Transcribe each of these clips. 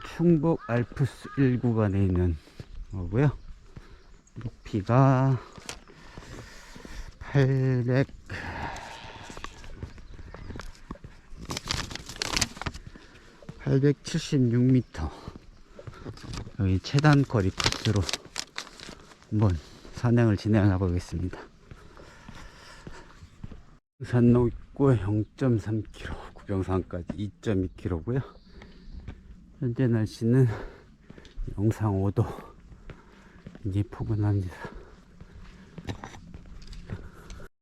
충북 알프스 1구간에 있는 거고요. 높이가 800 876m 여기 최단 거리 코스로 한번 산행을 진행해 보겠습니다. 산로 입구 0.3km 구병산까지 2.2km고요 현재 날씨는 영상 5도 이제 포근합니다.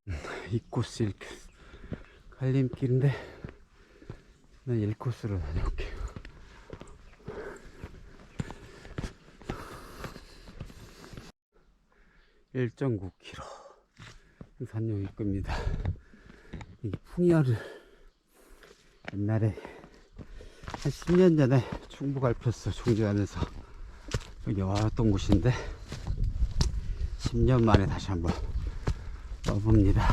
음, 이 코스 이렇게 갈림길인데 난 1코스로 다녀올게요. 일 1.9km 산용 입구입니다. 이 풍야를 옛날에 한 10년 전에 충북 알프스 종주하면서 여기 와왔던 곳인데 10년 만에 다시 한번 와봅니다.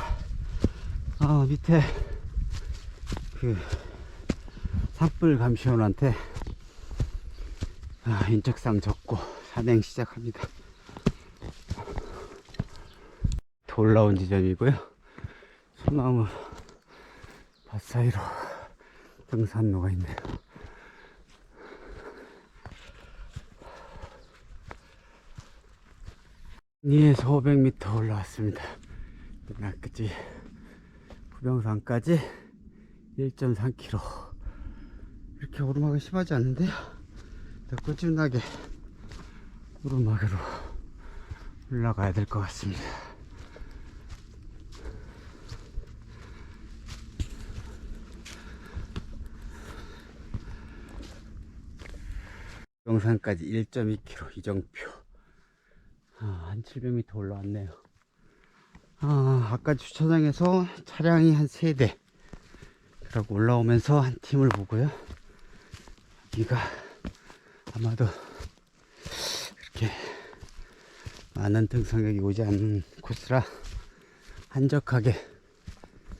아 밑에 그 산불 감시원한테 아, 인적상 적고 산행 시작합니다. 올라온 지점이고요. 소나무 밭 사이로 등산로가 있네요. 니에서 500m 올라왔습니다. 끝까지 부병산까지 1.3km. 이렇게 오르막이 심하지 않는데요. 더 꾸준하게 오르막으로 올라가야 될 것 같습니다. 영산까지 1.2km 이정표 아, 한 700m 올라왔네요. 아, 아까 주차장에서 차량이 한 3대 그러고 올라오면서 한 팀을 보고요. 여기가 아마도 그렇게 많은 등산객이 오지 않는 코스라 한적하게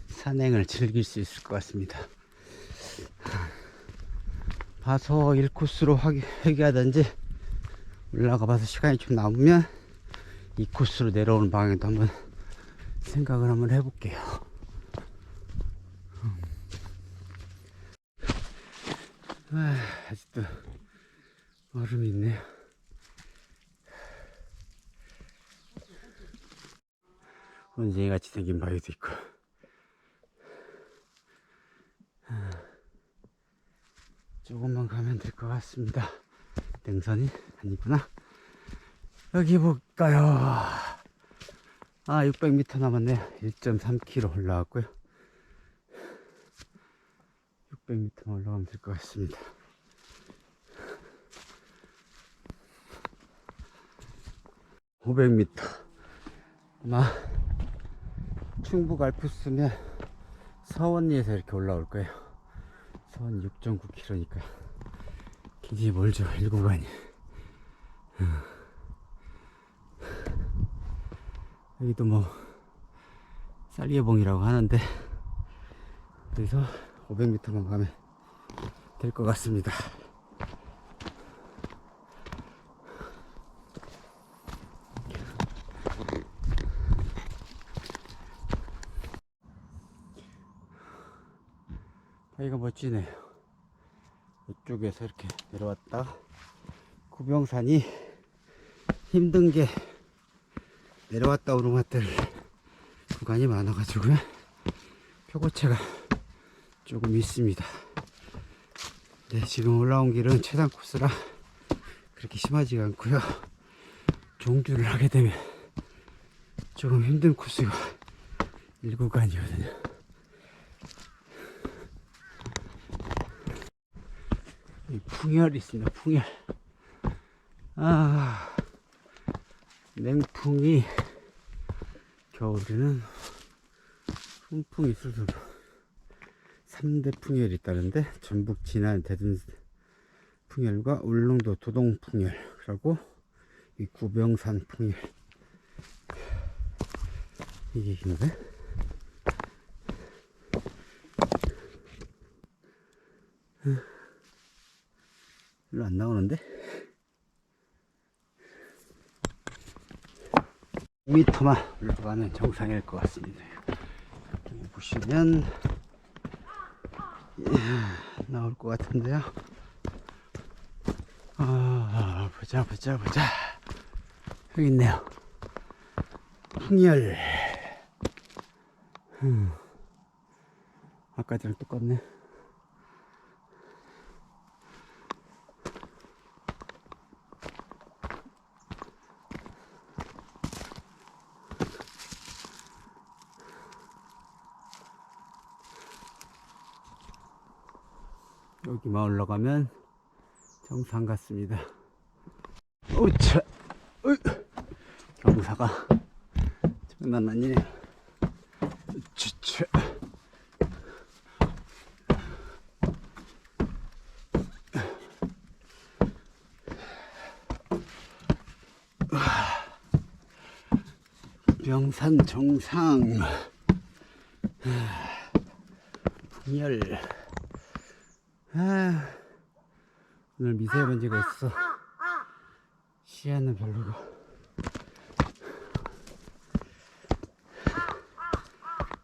산행을 즐길 수 있을 것 같습니다. 봐서 1코스로 회귀하든지 올라가 봐서 시간이 좀 남으면 이 코스로 내려오는 방향도 한번 생각을 한번 해볼게요. 음. 아, 아직도 얼음이 있네요. 원숭이 같이 생긴 바위도 있고. 조금만 가면 될 것 같습니다. 능선이 아니구나. 여기 볼까요? 아, 600m 남았네요. 1.3km 올라왔고요. 600m만 올라가면 될 것 같습니다. (500m) 아마 충북 알프스면 서원리에서 이렇게 올라올 거예요 서원 6.9km니까 굉장히 멀죠 1구간이 여기도 뭐 쌀리에봉이라고 하는데 여기서 500m만 가면 될 것 같습니다. 여기가 멋지네요. 이쪽에서 이렇게 내려왔다. 구병산이 힘든 게 내려왔다 오는 것들 구간이 많아가지고요. 표고체가 조금 있습니다. 네 지금 올라온 길은 최단 코스라 그렇게 심하지가 않고요. 종주를 하게 되면 조금 힘든 코스가 1구간이거든요. 이 풍열이 있습니다 풍열. 아 냉풍이 겨울에는 훈풍이 술술. 3대 풍열이 있다는데 전북 진안 대둔 풍열과 울릉도 도동 풍열 그리고 이 구병산 풍열 이게 긴데. 별로 안 나오는데? 미터만 올라가면 정상일 것 같습니다. 여기 보시면 예, 나올 것 같은데요. 아, 보자, 보자, 보자. 여기 있네요. 풍열. 음. 아까랑 똑같네. 여기만 올라가면 정상 같습니다. 오차, 어이, 경사가 장난 아니네요. 추추. 명산 정상. 풍열. 아, 오늘 미세먼지가 있어. 시야는 별로고.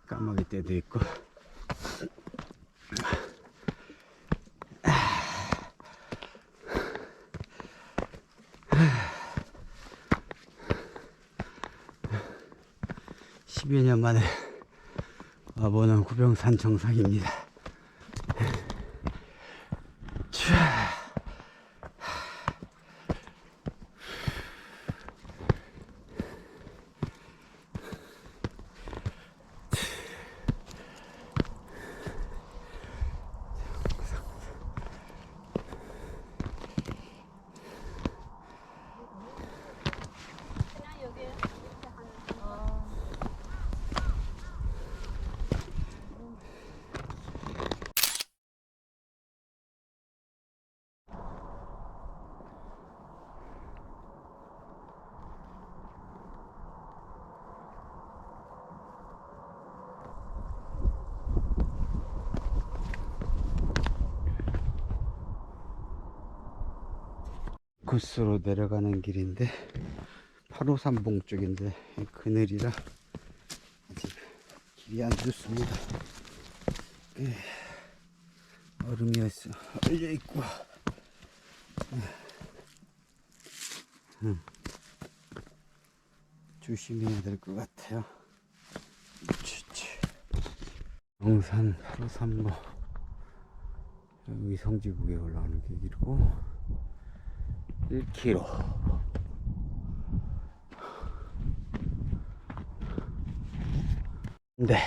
까마귀 떼도 있고. 십여 년 만에 와보는 구병산 정상입니다. 차. 코스로 내려가는 길인데 853봉 쪽인데 그늘이라 아직 길이 안 좋습니다. 예, 얼음이 있어 얼려 있고. 음, 조심해야 될 것 같아요. 영산 853보 여기 성지국에 올라오는 길이고 1km. 네.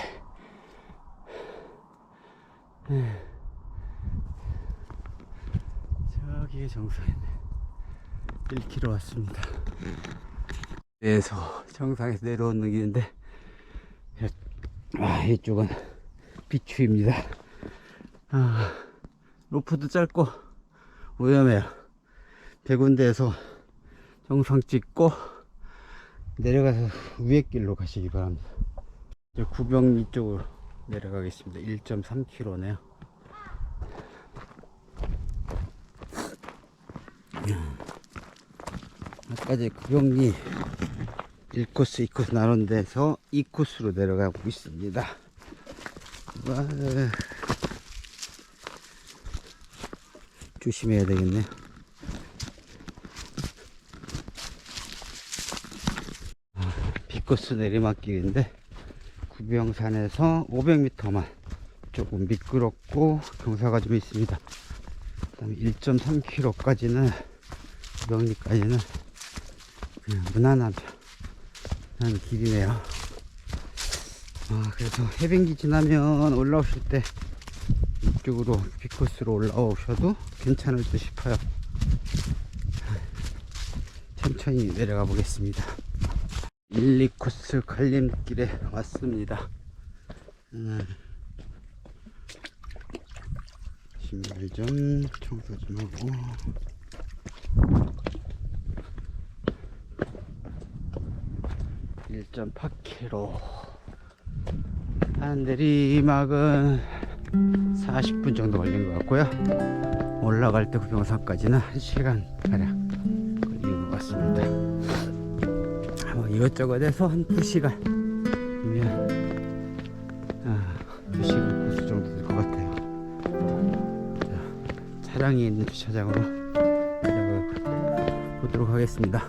저기에 정상이네. 1km 왔습니다. 그래서 정상에서 내려오는 길인데, 아, 이쪽은 비추입니다. 아, 로프도 짧고 위험해요. 백운대에서 정상 찍고 내려가서 위에 길로 가시기 바랍니다. 이제 구병 이쪽으로 내려가겠습니다. 1.3km네요. 아까 이제 구병리 1코스, 2코스 나눈 데서 2코스로 내려가고 있습니다. 와, 조심해야 되겠네요. 비코스 내리막길인데 구병산에서 500m만 조금 미끄럽고 경사가 좀 있습니다. 그다음에 1.3km까지는 구병리까지는 그냥 무난한 한 길이네요. 아, 그래서 해변기 지나면 올라오실 때 이쪽으로 비코스로 올라오셔도 괜찮을 듯 싶어요. 천천히 내려가 보겠습니다. 1, 2코스 갈림길에 왔습니다. 음. 신발 좀 청소 좀 하고. 일 1.8km. 한 내리막은 40분 정도 걸린 것 같고요. 올라갈 때 구경산까지는 1시간 가량 이것저것 해서 한 2시간이면 아, 2시간 코스 정도 될 것 같아요. 자, 차량이 있는 주차장으로 보도록 하겠습니다.